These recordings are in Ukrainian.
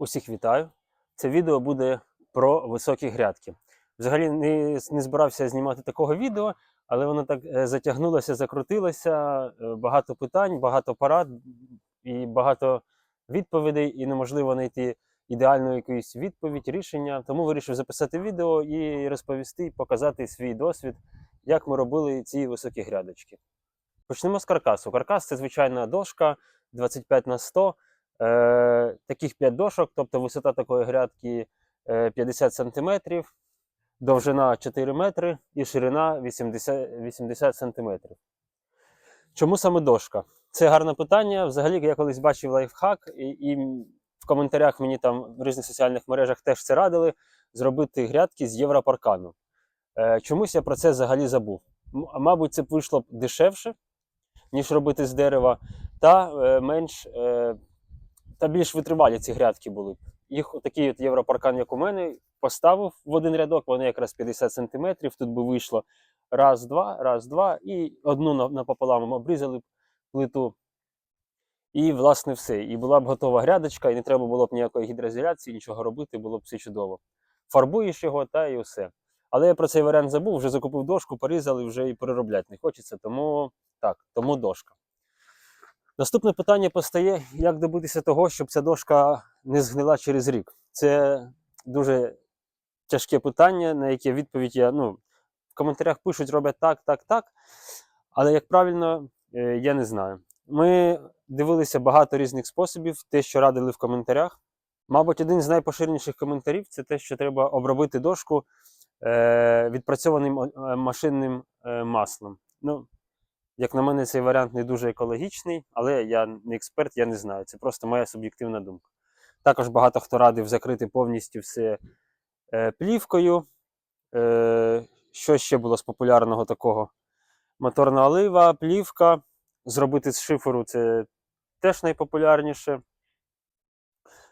Усіх вітаю. Це відео буде про високі грядки. Взагалі не, не збирався знімати такого відео, але воно так е, затягнулося, закрутилося. е, Багато питань, багато порад і багато відповідей, і неможливо знайти ідеальну якусь відповідь, рішення. Тому вирішив записати відео і розповісти, показати свій досвід, як ми робили ці високі грядочки. Почнемо з каркасу. Каркас це звичайна дошка 25 на 100. Е, таких 5 дошок, тобто висота такої грядки е, 50 см, довжина 4 метри і ширина 80, 80 см. Чому саме дошка? Це гарне питання. Взагалі, я колись бачив лайфхак, і, і в коментарях мені там в різних соціальних мережах теж це радили зробити грядки з європаркану. Е, чомусь я про це взагалі забув. Мабуть, це вийшло б дешевше, ніж робити з дерева, та е, менш. Е, та більш витривалі ці грядки були. Їх такий от європаркан, як у мене, поставив в один рядок, вони якраз 50 см, тут би вийшло раз, два, раз, два, і одну на- напополам обрізали б плиту. І, власне, все. І була б готова грядочка, і не треба було б ніякої гідроізоляції, нічого робити, було б все чудово. Фарбуєш його, та і все. Але я про цей варіант забув, вже закупив дошку, порізали, вже і переробляти не хочеться, тому так, тому дошка. Наступне питання постає: як добитися того, щоб ця дошка не згнила через рік? Це дуже тяжке питання, на яке відповідь я ну, в коментарях пишуть, роблять так, так, так. Але як правильно, е, я не знаю. Ми дивилися багато різних способів, те, що радили в коментарях. Мабуть, один з найпоширеніших коментарів це те, що треба обробити дошку е, відпрацьованим е, машинним маслом. Ну, як на мене, цей варіант не дуже екологічний, але я не експерт, я не знаю. Це просто моя суб'єктивна думка. Також багато хто радив закрити повністю все е, плівкою. Е, що ще було з популярного такого? Моторна олива, плівка. Зробити з шиферу це теж найпопулярніше.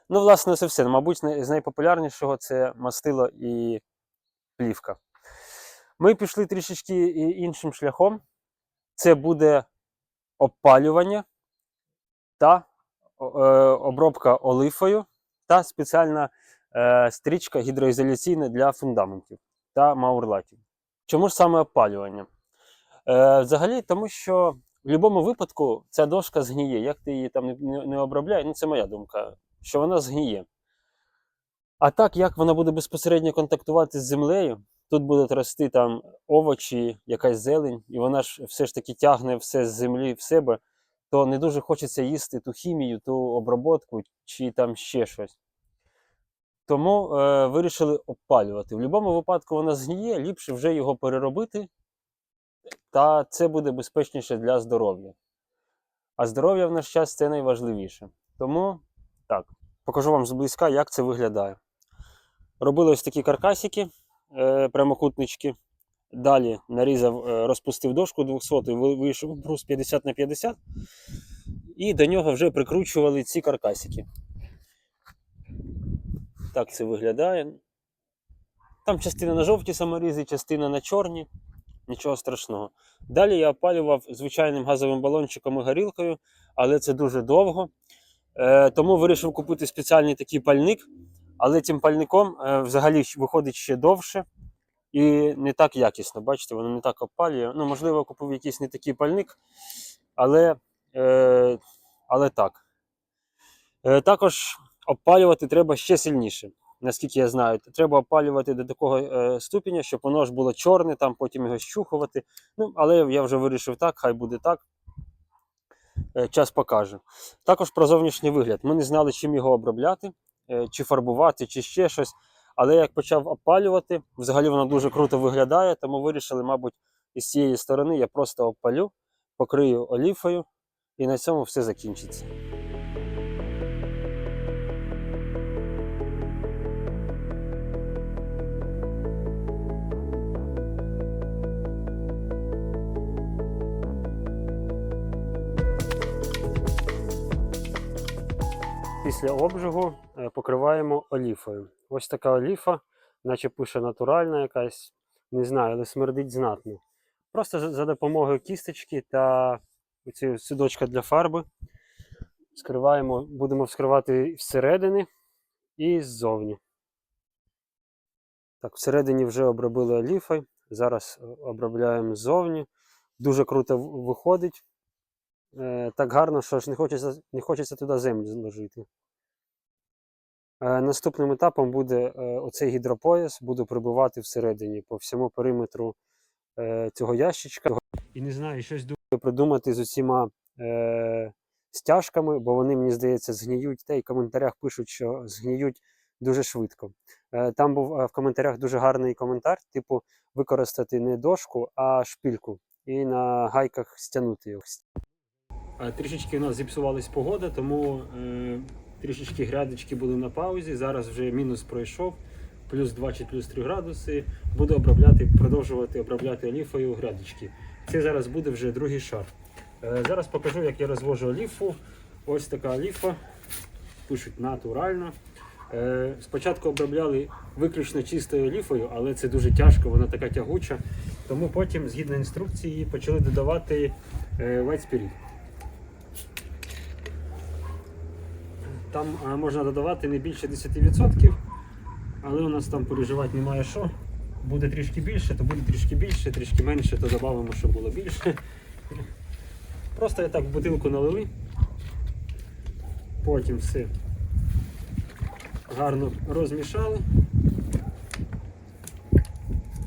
Ну, власне, це все. Мабуть, з найпопулярнішого це мастило і плівка. Ми пішли трішечки іншим шляхом це буде опалювання та е, обробка олифою та спеціальна е, стрічка гідроізоляційна для фундаментів та маурлатів. Чому ж саме опалювання? Е, взагалі, тому що в будь-якому випадку ця дошка згніє. Як ти її там не, не, обробляй, ну це моя думка, що вона згніє. А так, як вона буде безпосередньо контактувати з землею, тут будуть рости там овочі, якась зелень, і вона ж все ж таки тягне все з землі в себе, то не дуже хочеться їсти ту хімію, ту оброботку чи там ще щось. Тому е, вирішили опалювати. В будь-якому випадку вона згніє, ліпше вже його переробити, та це буде безпечніше для здоров'я. А здоров'я в наш час це найважливіше. Тому так, покажу вам зблизька, як це виглядає. Робили ось такі каркасики, прямокутнички. Далі нарізав, е, розпустив дошку 200, ви- вийшов брус 50 на 50, і до нього вже прикручували ці каркасики. Так це виглядає. Там частина на жовті саморізи, частина на чорні. Нічого страшного. Далі я опалював звичайним газовим балончиком і горілкою, але це дуже довго. Е, тому вирішив купити спеціальний такий пальник, але цим пальником е, взагалі виходить ще довше і не так якісно. Бачите, воно не так опалює. Ну, можливо, купив якийсь не такий пальник, але, е, але так. Е, також опалювати треба ще сильніше. Наскільки я знаю, треба опалювати до такого е, ступеня, щоб воно ж було чорне, там потім його щухувати. Ну, але я вже вирішив так, хай буде так. Е, час покаже. Також про зовнішній вигляд. Ми не знали, чим його обробляти, чи фарбувати, чи ще щось. Але як почав опалювати, взагалі воно дуже круто виглядає, тому вирішили, мабуть, із цієї сторони я просто опалю, покрию оліфою, і на цьому все закінчиться. Після обжигу е, покриваємо оліфою. Ось така оліфа, наче пише натуральна якась, не знаю, але смердить знатно. Просто за, допомогою кісточки та цієї судочка для фарби скриваємо, будемо вскривати всередини і ззовні. Так, всередині вже обробили оліфою. Зараз обробляємо ззовні. Дуже круто виходить. Е, так гарно, що ж не хочеться, не хочеться туди землю зложити. Е, наступним етапом буде е, оцей гідропояс, буду прибивати всередині по всьому периметру цього ящичка. І не знаю, щось думаю придумати з усіма е, стяжками, бо вони, мені здається, згніють. Та й в коментарях пишуть, що згніють дуже швидко. Там був в коментарях дуже гарний коментар, типу, використати не дошку, а шпильку і на гайках стягнути його. Трішечки у нас зіпсувалась погода, тому е, трішечки грядочки були на паузі. Зараз вже мінус пройшов, плюс 2 чи плюс 3 градуси. Буду обробляти, продовжувати обробляти оліфою грядочки. Це зараз буде вже другий шар. Е, зараз покажу, як я розвожу оліфу. Ось така оліфа. Пишуть натурально. Е, спочатку обробляли виключно чистою оліфою, але це дуже тяжко, вона така тягуча. Тому потім, згідно інструкції, почали додавати е, white spirit. Там можна додавати не більше 10%, але у нас там переживати немає що. Буде трішки більше, то буде трішки більше, трішки менше, то додамо, щоб було більше. Просто я так в бутилку налили. Потім все гарно розмішали.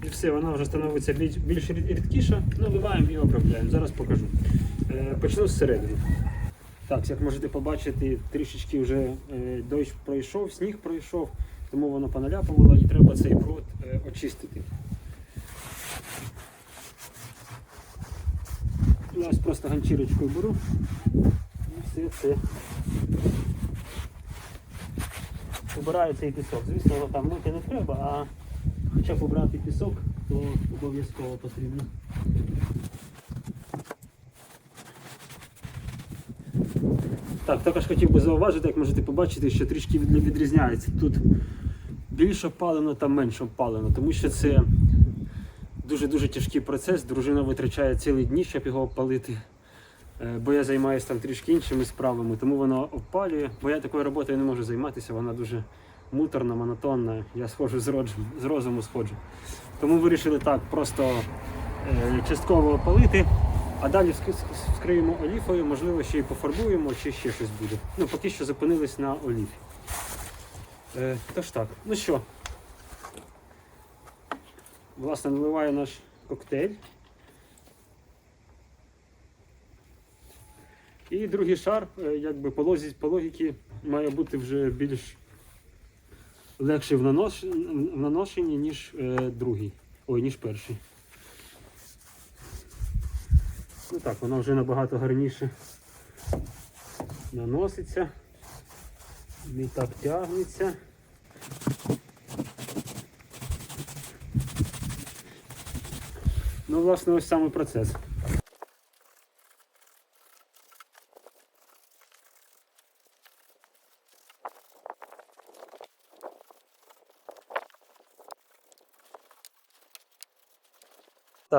І все, вона вже становиться більш, більш рідкіша. Наливаємо і обробляємо. Зараз покажу. Е, почну з середини. Так, як можете побачити, трішечки вже е, дощ пройшов, сніг пройшов, тому воно поналяпувало і треба цей бруд е, очистити. Ось просто ганчірочкою беру і все це убираю цей пісок. Звісно, його там мити не треба, а хоча б обрати пісок, то обов'язково потрібно. Так, також хотів би зауважити, як можете побачити, що трішки відрізняється. Тут більше опалено, там менше опалено, тому що це дуже-дуже тяжкий процес. Дружина витрачає цілий дні, щоб його опалити. Е, Бо я займаюся там трішки іншими справами, тому воно опалює. Бо я такою роботою не можу займатися, вона дуже муторна, монотонна. Я схожу з, роджу, з розуму сходжу. Тому вирішили так просто е, частково опалити, а далі вск- оліфою, можливо, ще й пофарбуємо, чи ще щось буде. Ну, поки що зупинились на оліфі. Е, тож так, ну що, власне, наливаю наш коктейль. І другий шар, е, якби по лозі- по логіки, має бути вже більш легший в наношенні, ніж е, другий. Ой, ніж перший. Ну так, воно вже набагато гарніше наноситься. Не так тягнеться. Ну, власне, ось саме процес.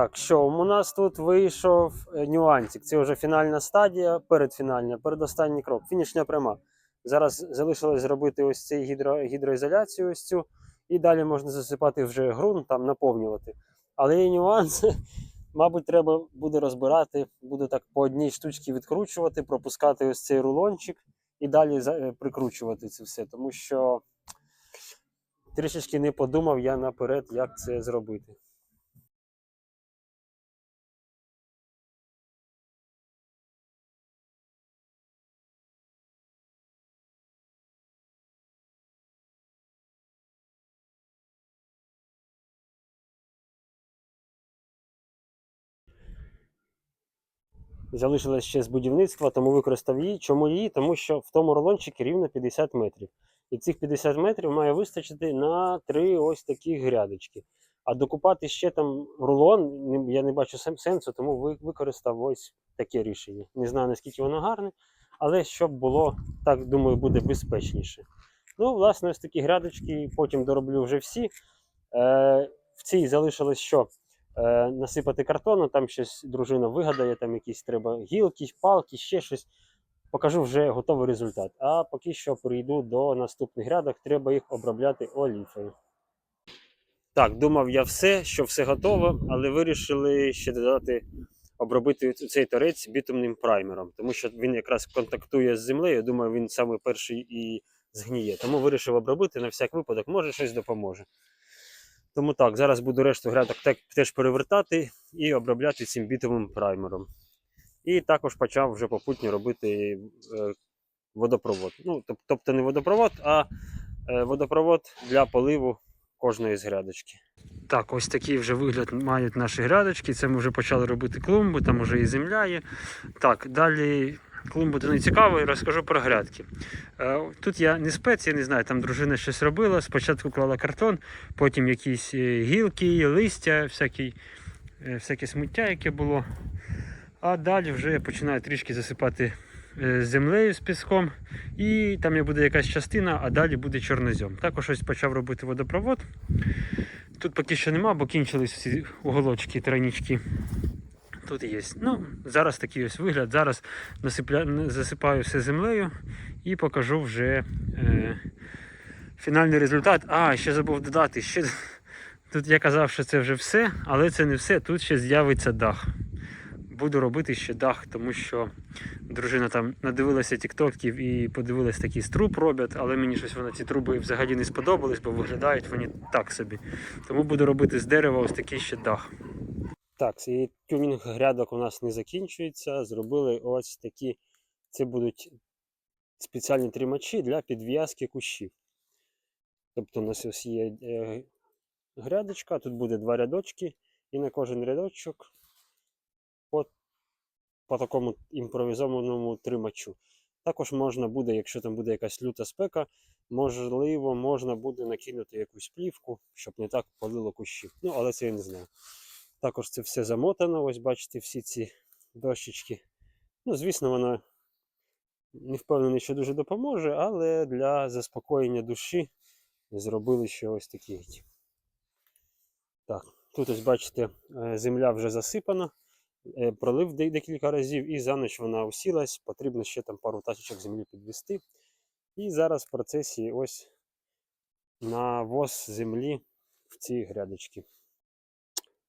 Так, що у нас тут вийшов е, нюансик. Це вже фінальна стадія, передфінальна, передостанній крок, фінішня пряма. Зараз залишилось зробити ось цю гідро, гідроізоляцію, ось цю, і далі можна засипати вже ґрунт, там наповнювати. Але є нюанси. Мабуть, треба буде розбирати, буду так по одній штучці відкручувати, пропускати ось цей рулончик і далі е, прикручувати це все. Тому що трішечки не подумав я наперед, як це зробити. Залишилось ще з будівництва, тому використав її. Чому її? Тому що в тому рулончику рівно 50 метрів. І цих 50 метрів має вистачити на три ось такі грядочки. А докупати ще там рулон, я не бачу сенсу, тому ви- використав ось таке рішення. Не знаю, наскільки воно гарне, але щоб було, так думаю, буде безпечніше. Ну, власне, ось такі грядочки, потім дороблю вже всі. Е, в цій залишилось що? Е, насипати картону, там щось дружина вигадає, там якісь треба гілки, палки, ще щось. покажу вже готовий результат. А поки що перейду до наступних грядок, треба їх обробляти оліфою. Так, думав я все, що все готово, але вирішили ще додати обробити цей торець бітумним праймером, тому що він якраз контактує з землею. Думаю, він саме перший і згніє. Тому вирішив обробити на всяк випадок, може щось допоможе. Тому так, зараз буду решту грядок теж перевертати і обробляти цим бітовим праймером. І також почав вже попутно робити е, водопровод. Ну, тобто не водопровод, а е, водопровод для поливу кожної з грядочки. Так, ось такий вже вигляд мають наші грядочки. Це ми вже почали робити клумбу, там вже і земля є. Так, далі клумбу то не цікаво, і розкажу про грядки. Е, Тут я не спец, я не знаю, там дружина щось робила. Спочатку клала картон, потім якісь е, гілки, листя, всякі, е, всяке сміття, яке було. А далі вже я починаю трішки засипати землею з піском. І там буде якась частина, а далі буде чорнозем. Також ось почав робити водопровод. Тут поки що нема, бо кінчились всі уголочки, тройнички. Тут є. Ну, зараз такий ось вигляд. Зараз насипля... засипаю все землею і покажу вже е... фінальний результат. А, ще забув додати. Ще... Тут я казав, що це вже все, але це не все. Тут ще з'явиться дах. Буду робити ще дах, тому що дружина там надивилася тіктоків і подивилась такі з труб роблять, але мені щось вона ці труби взагалі не сподобались, бо виглядають вони так собі. Тому буду робити з дерева ось такий ще дах. Так, і тюнінг грядок у нас не закінчується. Зробили ось такі. Це будуть спеціальні тримачі для підв'язки кущів. Тобто у нас ось є е, грядочка, тут буде два рядочки, і на кожен рядочок по, по такому імпровізованому тримачу. Також можна буде, якщо там буде якась люта спека, можливо, можна буде накинути якусь плівку, щоб не так палило кущів. Ну, але це я не знаю. Також це все замотано, ось бачите, всі ці дощечки. Ну, звісно, вона не впевнений, що дуже допоможе, але для заспокоєння душі зробили ще ось такі. Так, тут ось бачите, е, земля вже засипана, е, пролив декілька разів, і за ніч вона усілась. Потрібно ще там пару тачечок землі підвести. І зараз в процесі ось навоз землі в ці грядочки.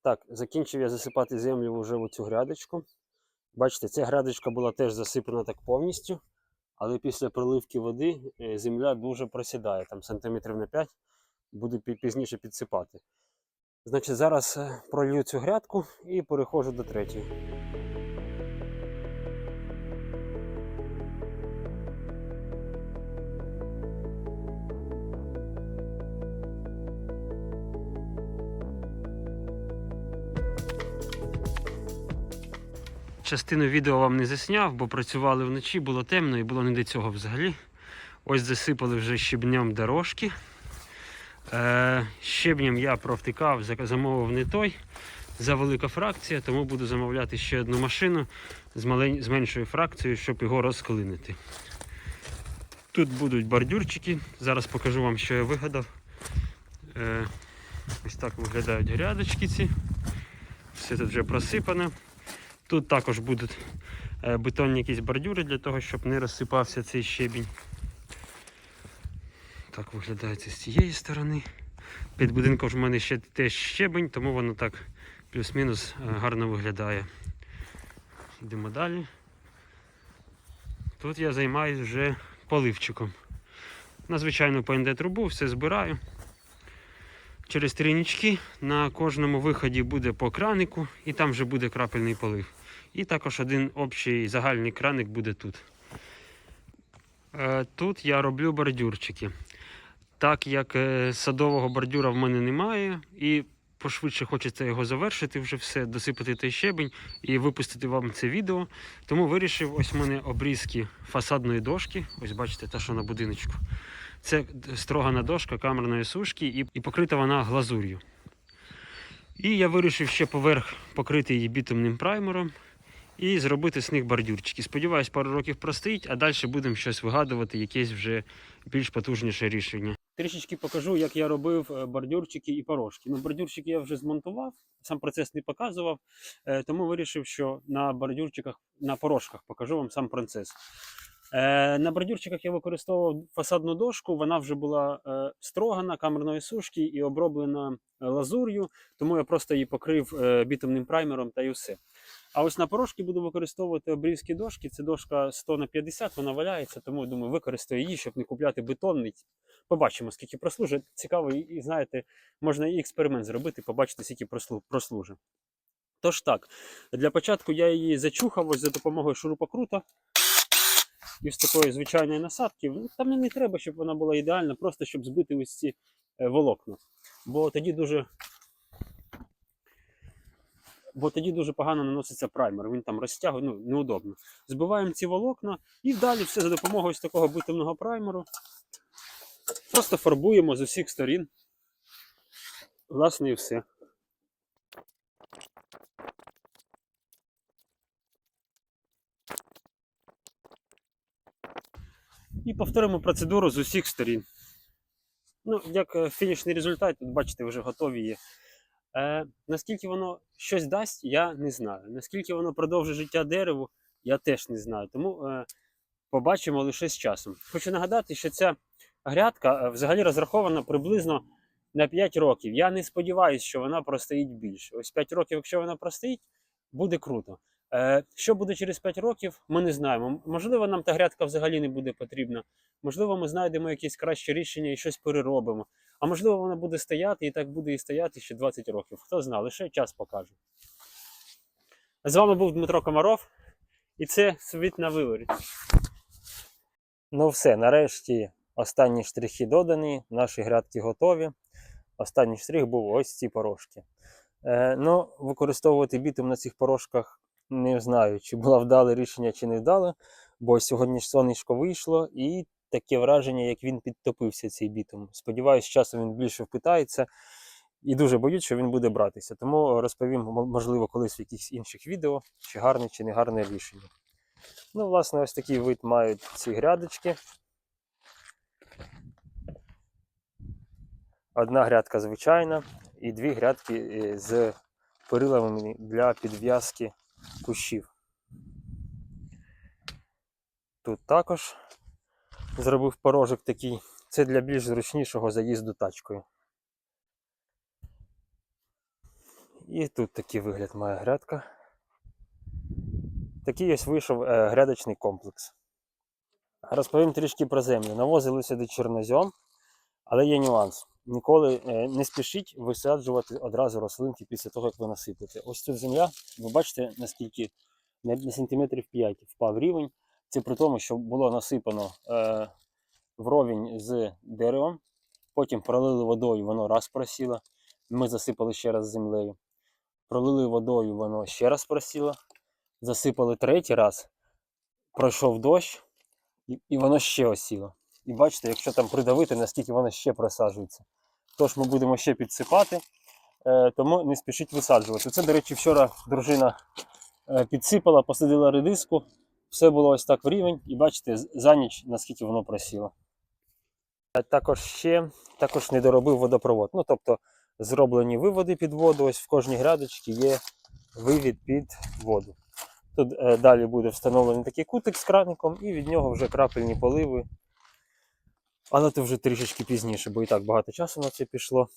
Так, закінчив я засипати землю вже в цю грядочку. Бачите, ця грядочка була теж засипана так повністю, але після проливки води е, земля дуже просідає, там сантиметрів на 5, буду пізніше підсипати. Значить, зараз е, пролью цю грядку і переходжу до третьої. Частину відео вам не засняв, бо працювали вночі, було темно і було не до цього взагалі. Ось засипали вже щебнем дорожки. Е, щебнем я провтикав, замовив не той. За велика фракція, тому буду замовляти ще одну машину з, малень... з меншою фракцією, щоб його розклинити. Тут будуть бордюрчики. Зараз покажу вам, що я вигадав. Е, ось так виглядають грядочки ці. Все тут вже просипано. Тут також будуть е, бетонні якісь бордюри для того, щоб не розсипався цей щебінь. Так виглядає це з цієї сторони. Під будинком в мене ще теж щебень, тому воно так плюс-мінус е, гарно виглядає. Йдемо далі. Тут я займаюся вже поливчиком. На звичайну ПНД трубу все збираю. Через трійнички на кожному виході буде по кранику і там вже буде крапельний полив. І також один общий загальний краник буде тут. Е, Тут я роблю бордюрчики. Так як е, садового бордюра в мене немає, і пошвидше хочеться його завершити, вже все, досипати той щебень і випустити вам це відео. Тому вирішив, ось у мене обрізки фасадної дошки. Ось бачите, та що на будиночку. Це строгана дошка камерної сушки і, і покрита вона глазур'ю. І я вирішив ще поверх покрити її бітумним праймером і зробити з них бордюрчики. Сподіваюсь, пару років простоїть, а далі будемо щось вигадувати, якесь вже більш потужніше рішення. Трішечки покажу, як я робив е, бордюрчики і порожки. Ну, бордюрчики я вже змонтував, сам процес не показував, е, тому вирішив, що на бордюрчиках, на порожках покажу вам сам процес. Е, на бордюрчиках я використовував фасадну дошку, вона вже була строгана камерної сушки і оброблена лазур'ю, тому я просто її покрив бітумним праймером та й усе. А ось на порошки буду використовувати обрізкі дошки. Це дошка 100 на 50, вона валяється, тому я думаю, використаю її, щоб не купляти бетонний. Побачимо, скільки прослужить. Цікаво, і, знаєте, можна і експеримент зробити, побачити, скільки прослу- прослужить. Тож так, для початку я її зачухав ось за допомогою шурупокрута. І з такої звичайної насадки. Ну, Там не треба, щоб вона була ідеальна, просто щоб збити ось ці е, волокна. Бо тоді дуже. Бо тоді дуже погано наноситься праймер, він там розтягує, ну, неудобно. Збиваємо ці волокна і далі все за допомогою ось такого битумного праймеру. Просто фарбуємо з усіх сторін. Власне, і все. І повторимо процедуру з усіх сторін. Ну, як е, фінішний результат, тут бачите, вже готові є. Е, наскільки воно щось дасть, я не знаю. Наскільки воно продовжить життя дереву, я теж не знаю. Тому е, побачимо лише з часом. Хочу нагадати, що ця грядка е, взагалі розрахована приблизно на 5 років. Я не сподіваюся, що вона простоїть більше. Ось 5 років, якщо вона простоїть, буде круто. Е, що буде через 5 років, ми не знаємо. Можливо, нам та грядка взагалі не буде потрібна. Можливо, ми знайдемо якесь краще рішення і щось переробимо. А можливо, вона буде стояти і так буде і стояти ще 20 років. Хто знає, лише час покаже. З вами був Дмитро Комаров, і це світ на виворі. Ну все, нарешті останні штрихи додані, наші грядки готові. Останній штрих був ось ці порошки. Е, ну, використовувати бітум на цих порошках не знаю, чи було вдале рішення, чи не вдале, бо сьогодні ж сонечко вийшло, і таке враження, як він підтопився цей бітум. Сподіваюсь, часом він більше впитається. І дуже боюсь, що він буде братися. Тому розповім, можливо, колись в якихось інших відео, чи гарне, чи не гарне рішення. Ну, власне, ось такий вид мають ці грядочки. Одна грядка звичайна, і дві грядки е, з перилами для підв'язки кущів. Тут також зробив порожок такий. Це для більш зручнішого заїзду тачкою. І тут такий вигляд має грядка. Такий ось вийшов е, грядочний комплекс. Розповім трішки про землю. Навозили сюди чорнозьом, але є нюанс. Ніколи е, не спішіть висаджувати одразу рослинки після того, як ви насипите. Ось тут земля, ви бачите, наскільки на, сантиметрів 5 впав рівень. Це при тому, що було насипано е, вровень з деревом, потім пролили водою, воно раз просіло. Ми засипали ще раз землею. Пролили водою, воно ще раз просіло. Засипали третій раз, пройшов дощ, і воно ще осіло. І бачите, якщо там придавити, наскільки воно ще просаджується. Тож ми будемо ще підсипати, е, тому не спішіть висаджувати. Це, до речі, вчора дружина е, підсипала, посадила редиску, все було ось так в рівень, і бачите, за ніч наскільки воно просіло. Е, Також ще також не доробив водопровод. Ну, тобто зроблені виводи під воду, ось в кожній грядочці є вивід під воду. Тут далі буде встановлений такий кутик з краником, і від нього вже крапельні поливи. Але це вже трішечки пізніше, бо і так багато часу на це пішло.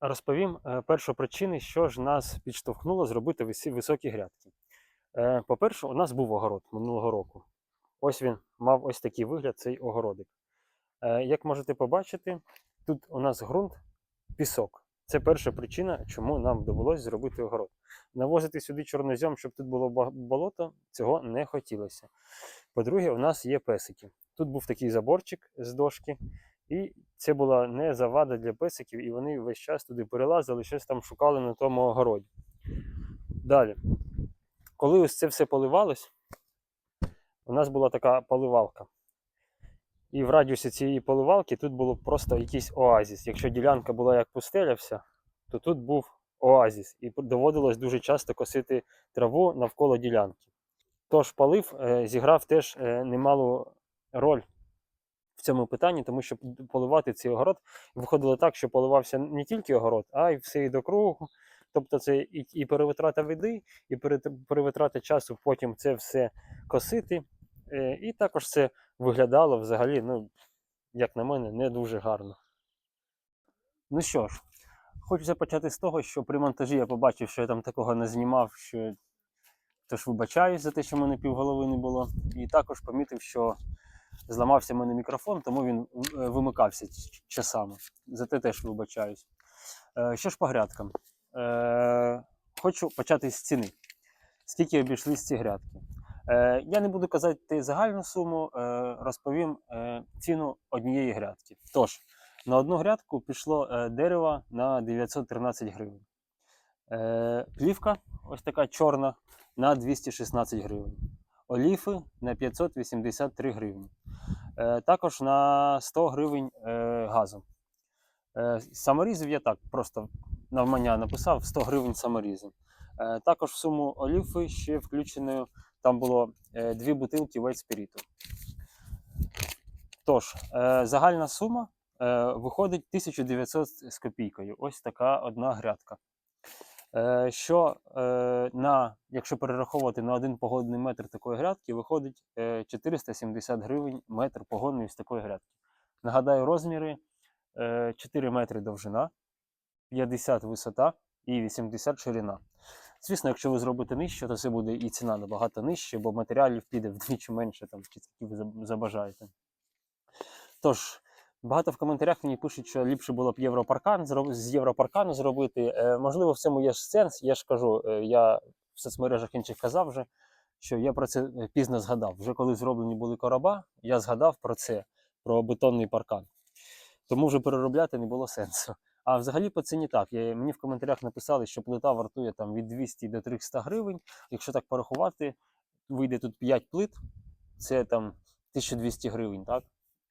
Розповім е, першу причину, що ж нас підштовхнуло зробити високі грядки. Е, По-перше, у нас був огород минулого року. Ось він мав ось такий вигляд, цей огородик. Е, Як можете побачити, тут у нас ґрунт пісок. Це перша причина, чому нам довелося зробити огород. Навозити сюди чорнозем, щоб тут було болото, цього не хотілося. По-друге, у нас є песики. Тут був такий заборчик з дошки, і це була не завада для песиків, і вони весь час туди перелазили, щось там шукали на тому огороді. Далі, коли ось це все поливалось, у нас була така поливалка. І в радіусі цієї поливалки тут було просто якийсь оазіс. Якщо ділянка була як пустеля вся, то тут був оазіс. І доводилось дуже часто косити траву навколо ділянки. Тож полив е, зіграв теж е, немалу роль в цьому питанні, тому що поливати цей огород виходило так, що поливався не тільки огород, а й все і до кругу. Тобто це і перевитрата води, і перевитрата часу потім це все косити. Е, І також це виглядало взагалі, ну, як на мене, не дуже гарно. Ну що ж, хочеться почати з того, що при монтажі я побачив, що я там такого не знімав, що тож вибачаюсь за те, що в мене півголови не було. І також помітив, що зламався в мене мікрофон, тому він е, вимикався часами. За те теж вибачаюсь. Е, Що ж по грядкам? Хочу почати з ціни. Скільки обійшлись ці грядки? Е, Я не буду казати загальну суму, е, розповім е, ціну однієї грядки. Тож, на одну грядку пішло дерева на 913 гривень. Плівка, ось така чорна, на 216 гривень. Оліфи на 583 гривні. Також на 100 гривень газу. Е, Саморізів я так просто навмання написав 100 гривень саморізів. Е, Також в суму оліфи ще включеною там було е, дві бутилки вейт-спіріту. Тож, е, загальна сума е, виходить 1900 з копійкою. Ось така одна грядка. Що на, якщо перераховувати на один погодний метр такої грядки, виходить е, 470 гривень метр погодний з такої грядки. Нагадаю, розміри е, 4 метри довжина, 50 висота і 80 ширина. Звісно, якщо ви зробите нижче, то це буде і ціна набагато нижче, бо матеріалів піде вдвічі менше, там, чи скільки ви забажаєте. Тож, багато в коментарях мені пишуть, що ліпше було б європаркан з європаркану зробити. Е, можливо, в цьому є ж сенс. Я ж кажу, е, я в соцмережах інших казав вже, що я про це е, пізно згадав. Вже коли зроблені були короба, я згадав про це, про бетонний паркан. Тому вже переробляти не було сенсу. А взагалі по ціні так. Я, мені в коментарях написали, що плита вартує там від 200 до 300 гривень. Якщо так порахувати, вийде тут 5 плит, це там 1200 гривень, так?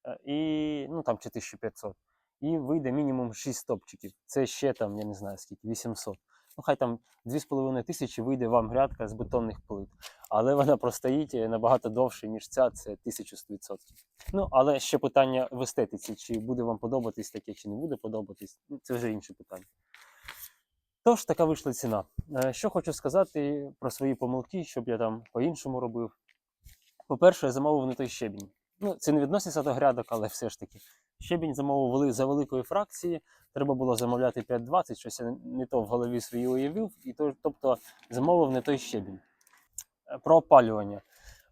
Е, І, ну там чи 1500. І вийде мінімум 6 стопчиків. Це ще там, я не знаю скільки, 800. Ну, хай там 2,5 тисячі вийде вам грядка з бетонних плит. Але вона простоїть набагато довше, ніж ця, це 1100%. Ну, але ще питання в естетиці, чи буде вам подобатись таке, чи не буде подобатись, ну, це вже інше питання. Тож, така вийшла ціна. Е, Що хочу сказати про свої помилки, щоб я там по-іншому робив. По-перше, я замовив не той щебінь. Ну, це не відноситься до грядок, але все ж таки. Щебінь замовив за великої фракції. Треба було замовляти 5,20, щось я не то в голові свої уявив, і то, тобто замовив не той щебінь. Е, Про опалювання.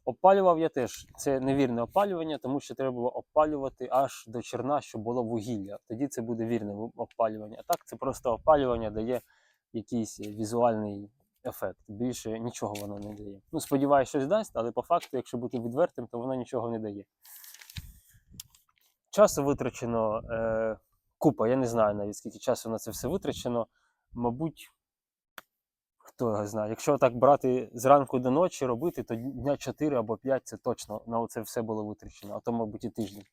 Опалював я теж. Це невірне опалювання, тому що треба було опалювати аж до черна, щоб було вугілля. Тоді це буде вірне опалювання. А так це просто опалювання дає якийсь візуальний ефект. Більше нічого воно не дає. Ну, сподіваюся, щось дасть, але по факту, якщо бути відвертим, то воно нічого не дає. Часу витрачено е, купа, я не знаю навіть скільки часу на це все витрачено. Мабуть, хто його знає. Якщо так брати зранку до ночі робити, то дня 4 або 5 це точно на це все було витрачено, а то, мабуть, і тиждень.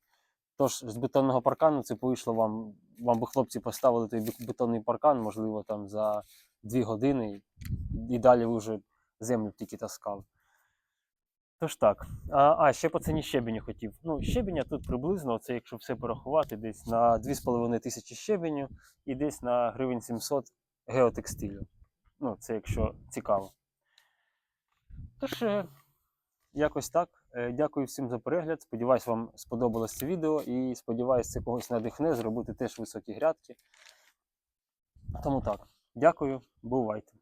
Тож з бетонного паркану це вийшло вам, вам би хлопці поставили той бетонний паркан, можливо, там за 2 години, і далі ви вже землю тільки таскали. Тож так. А, а ще по ціні щебеню хотів. Ну, щебеня тут приблизно, це якщо все порахувати, десь на 2,5 тисячі щебеню і десь на гривень 700 геотекстилю. Ну, це якщо цікаво. Тож, е, якось так. Е, Дякую всім за перегляд. Сподіваюсь, вам сподобалось це відео і сподіваюсь, це когось надихне зробити теж високі грядки. Тому так. Дякую, бувайте.